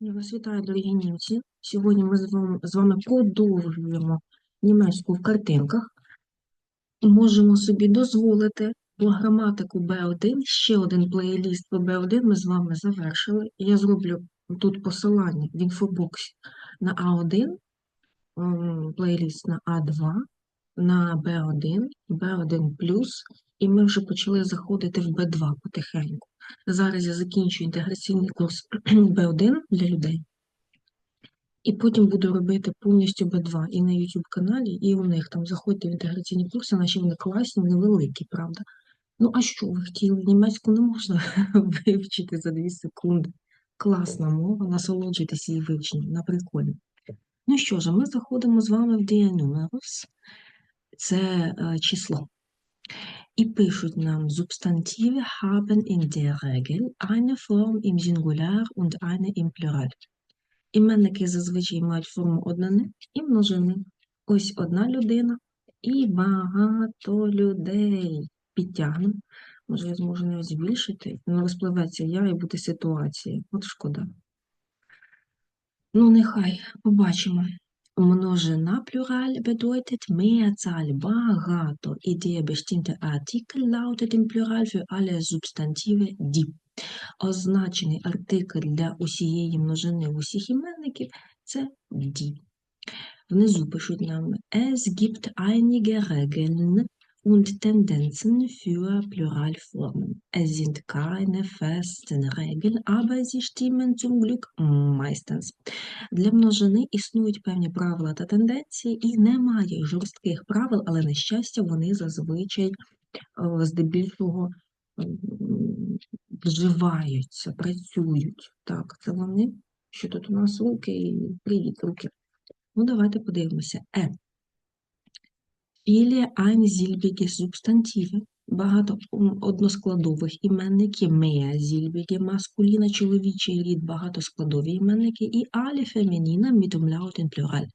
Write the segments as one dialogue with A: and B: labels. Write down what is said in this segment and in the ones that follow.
A: Я вас вітаю, дорогі німці. Сьогодні ми з вами, продовжуємо німецьку в картинках. Можемо собі дозволити по граматику B1, ще один плейліст по B1 ми з вами завершили. Я зроблю тут посилання в інфобоксі на А1, плейліст на А2, на B1, B1+, і ми вже почали заходити в B2 потихеньку. Зараз я закінчу інтеграційний курс B1 для людей. І потім буду робити повністю B2 і на YouTube каналі, і у них там заходьте в інтеграційні курси, наші вони класні, невеликі, правда. Ну, а що ви хотіли? Німецьку не можна вивчити за 2 секунди. Класна мова, насолоджуйтесь її вивченням, на прикольно. Ну що ж, ми заходимо з вами в Die Numerus, це е, число. І пишуть нам, Substantive haben in der Regel eine Form im Singular und eine im Plural. Іменники зазвичай мають форму однини і множини. Ось одна людина і багато людей. Підтягнемо. Може, я зможу навіть збільшити, не розпливеться я і буде ситуація. От шкода. Ну, нехай, побачимо. Множина Plural bedeutet Mehrzahl, багато. І der bestimmte Artikel lautet im Plural für alle Substantive die. Означений артикль для усієї множини усіх іменників – це die. Внизу пишуть нам Es gibt einige Regeln und Tendenzen für Pluralformen. Es sind keine festen Regeln, aber sie stimmen zum Glück meistens. Для множини існують певні правила та тенденції, і немає жорстких правил, але, на щастя, вони зазвичай е, здебільшого вживаються, працюють. Так, це вони. Що тут у нас руки? Привіт, руки. Ну, давайте подивимося. Е. Viele einsilbige Substantive, багато односкладових іменників, mehrsilbige маскуліна, чоловічий рід, багатоскладові іменники, і mit Umlaut in Plural.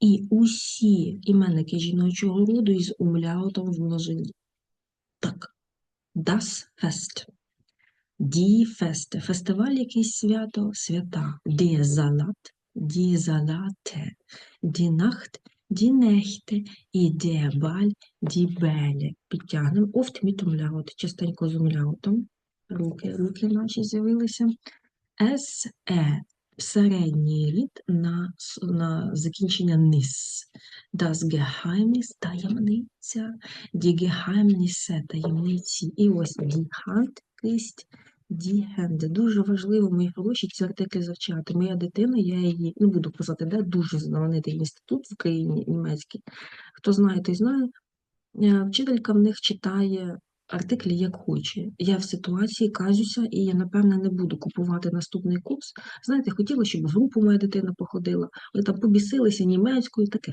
A: І усі іменники жіночого роду із умляутом в множині. Так, das Fest. Die Feste. Фестиваль якийсь свято, свята. Die Salat, die Salate. Die Nacht, die Nächte. І die Bälle. Підтягнемо. Mit Umlaut. Частенько з умляутом. Руки, руки наші з'явилися. SE. Середній рід на, на закінчення nis. Das Geheimnis – таємниця. Die Geheimnisse – таємниці. І ось die Hand – Hände. Дуже важливо, мої хороші, ці артиклі завчати. Моя дитина, я її, не буду казати, де, дуже знаменитий інститут в Україні німецький. Хто знає, той знає. Е, Вчителька в них читає артиклі як хоче. Я в ситуації казюся, і я, напевне, не буду купувати наступний курс. Знаєте, хотіла, щоб в групу моя дитина походила, вони там побісилися німецькою, таке.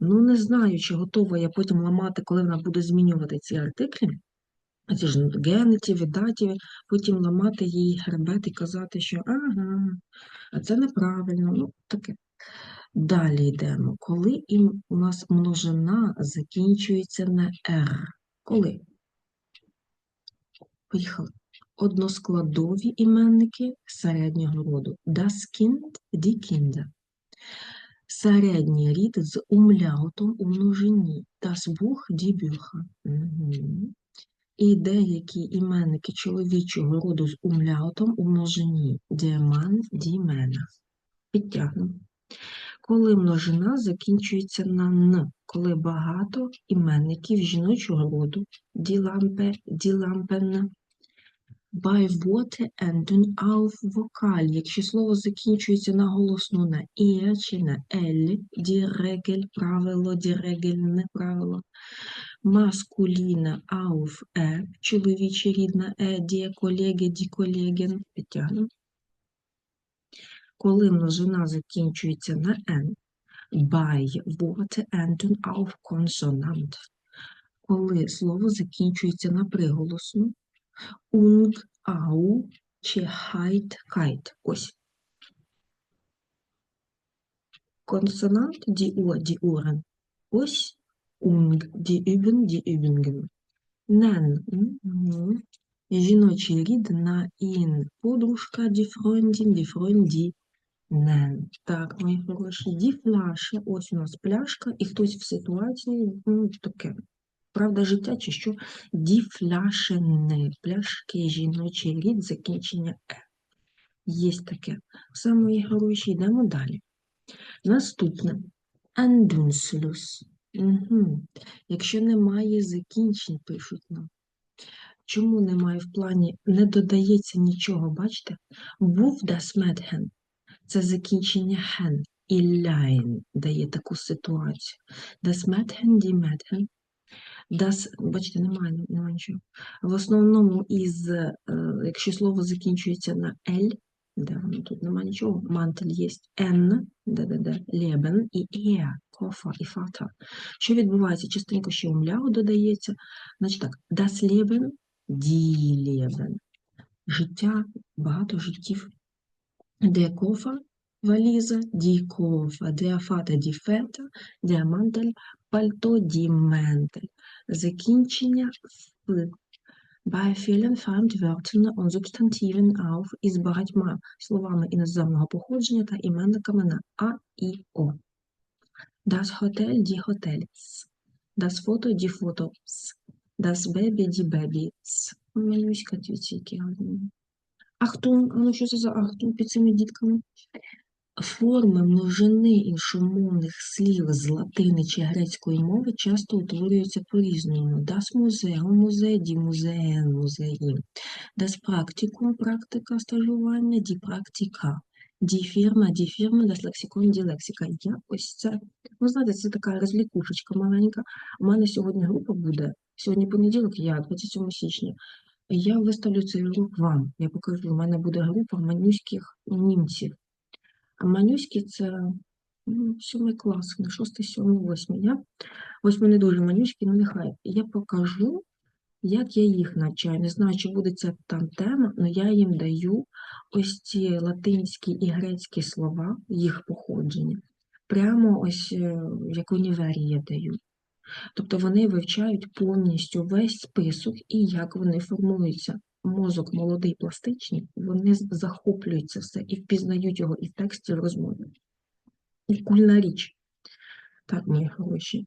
A: Ну, не знаю, чи готова я потім ламати, коли вона буде змінювати ці артиклі. Ці ж генетіві, датіві, потім ламати їй хребет і казати, що ага, а це неправильно, ну таке. Далі йдемо. Коли ім у нас множина закінчується на «р»? Коли? Поїхали. Односкладові іменники середнього роду. Das Kind. Середній рід з умляутом у множині. Die Bücher. Мгм. І деякі іменники чоловічого роду з умляутом у множині. Der дімена. Підтягнемо. Коли множина закінчується на «н», коли багато іменників жіночого роду, ділампе, Lampe, Worte enden auf Vokal, якщо слово закінчується на голосну на «е» чи на «ель», Regel – правило, Regel – неправило, маскуліна auf «е», чоловічий рід на «е», die колеги, die Kollegen, підтягнемо. Коли множина закінчується на «н», bei Worte enden auf Konsonant, коли слово закінчується на приголосну, ung, au чи. Консонант die Uhr, die Uhren. Ось ung, die üben, die Übungen. Nen. Жіночий рід на in. Подружка, die Freundin, die Freund, die Нен. Так, мої хороші, ді флаше, ось у нас пляшка, і хтось в ситуації, ну, таке, правда життя чи що, ді фляшене, пляшки, жіночий рід, закінчення е. Є таке. Все, мої хороші, йдемо далі. Наступне. Андунслюс. Угу. Якщо немає закінчень, пишуть нам. Чому немає в плані, не додається нічого, бачите? Був das. Це закінчення hen. І ляйн дає таку ситуацію. Das Mädchen. Das, бачите, немає, немає нічого. В основному із, е, якщо слово закінчується на L, де воно тут немає нічого, мантель є N, де, де, де, і er, кофа і фата. Що відбувається? Частенько ще умляго додається. Значить так, das Leben, die Leben. Життя, багато життів. Der Koffer, валіза, die Koffer, der Vater, die Väter, der Mantel, пальто, die Mäntel. Закінчення «в». Bei vielen Fremdwörtern und Substantiven auf із багатьма словами іноземного походження та іменниками на А і О. Das Hotel, die Hotels. Das Foto, die Fotos. Das Baby, die Babys. Малюська тільки гарні. Ахтун, а ну що це за ахтун під цими дітками? Форми множини іншомовних слів з латини чи грецької мови часто утворюються по-різному. Das Museum, музей, die Museen, музеї. Das Praktikum, практика стажування, die Praktika. Die Firma, die Firma, das Lexikon, die лексика. Я ось це, ви знаєте, це така розлікушечка маленька. У мене сьогодні група буде, сьогодні понеділок, я 27 січня. Я виставлю цей урок вам. Я покажу, у мене буде група манюських німців. А манюські це ну, сьомий клас, не шостий, сьомий, восьмий. Я? Восьмий не дуже манюські, ну нехай. Я покажу, як я їх навчаю. Не знаю, чи буде ця там тема, але я їм даю ось ці латинські і грецькі слова, їх походження. Прямо ось е, як універі я даю. Тобто вони вивчають повністю весь список і як вони формуються. Мозок молодий, пластичний, вони з- захоплюють це все і впізнають його і в тексті, і в розмові. І кульна річ. Так, мої хороші.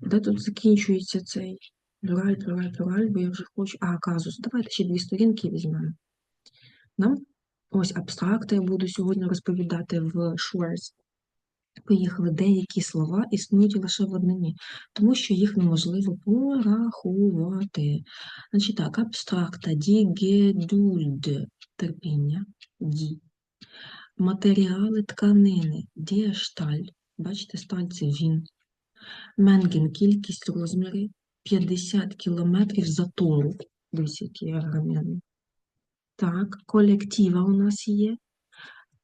A: Де тут закінчується цей плюраль, плюраль, плюраль, бо я вже хочу. А, казус. Давайте ще дві сторінки візьмемо. Нам ось абстракти я буду сьогодні розповідати в Шуерс. Поїхали, деякі слова існують лише в однині, тому що їх неможливо порахувати. Значить так, абстракта, Geduld, терпіння, die. Матеріали тканини, Stahl, бачите, сталь це він. Менген, кількість розміри, 50 кілометрів затору. Дивіться, який я. Так, колектива у нас є.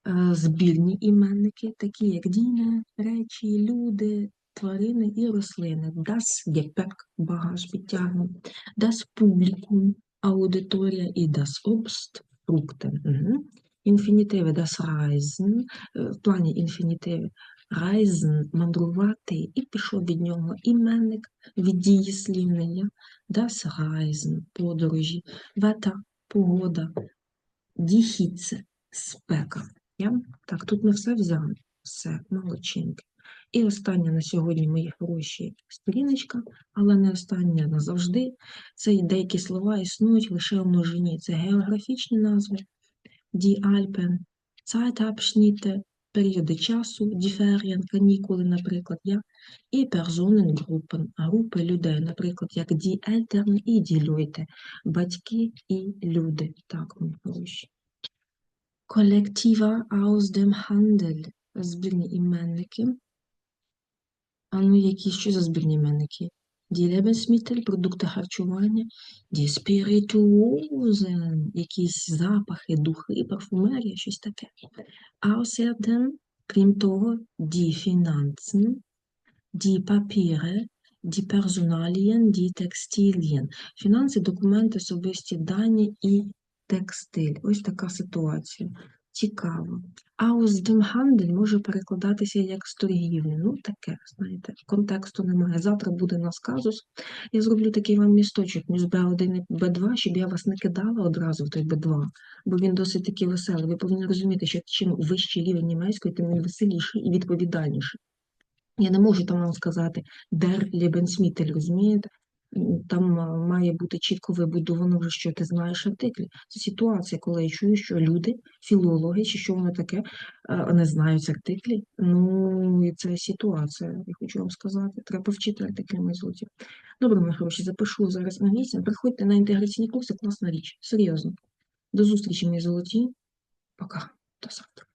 A: Е, збірні іменники, такі як дійне, речі, люди, тварини і рослини. Das Gepäck – багаж підтягнув, das Publikum – аудиторія і das Obst – фрукти. Угу. Інфінітиви das Reisen, е, в плані інфінітиви Reisen – мандрувати, і пішов від нього іменник від дієслівнення das Reisen – подорожі, Wetter – погода, Hitze – спека. Я? Так, тут ми все взяли. Все, молодчинки. І остання на сьогодні мої хороші сторіночка, але не остання назавжди. Це деякі слова існують лише в множині. Це географічні назви, die Alpen, Zeitabschnitte, періоди часу, Ferien, канікули, наприклад, я, і Personengruppen, групи людей, наприклад, як die Eltern і die Leute, батьки і люди. Так, мої хороші. Колектива aus dem Handel. Збірні іменники. А ну, які що за збірні іменники? Die Lebensmittel, продукти харчування, die Spirituosen, якісь запахи, духи, парфумерія, щось таке. Außerdem, крім того, die Finanzen, die Papiere, die Personalien, die Textilien. Фінанси, документи, особисті дані і текстиль. Ось така ситуація. Цікаво. Ausdemhandel може перекладатися як з. Ну, таке, знаєте, контексту немає. Завтра буде нас казус. Я зроблю такий вам місточок між Б1 і Б2, щоб я вас не кидала одразу в той Б2, бо він досить таки веселий. Ви повинні розуміти, що чим вищий рівень німецької, тим він веселіший і відповідальніший. Я не можу там вам сказати der Lebensmittel, розумієте? Там має бути чітко вибудовано вже, що ти знаєш артиклі. Це ситуація, коли я чую, що люди, філологи, чи що воно таке, а, не знають артиклі. Ну, і це ситуація, я хочу вам сказати. Треба вчити артиклі золоті. Добре, мої хороші, запишу зараз на місці. Приходьте на інтеграційні курси, класна річ. Серйозно. До зустрічі, мої золоті. Пока. До завтра.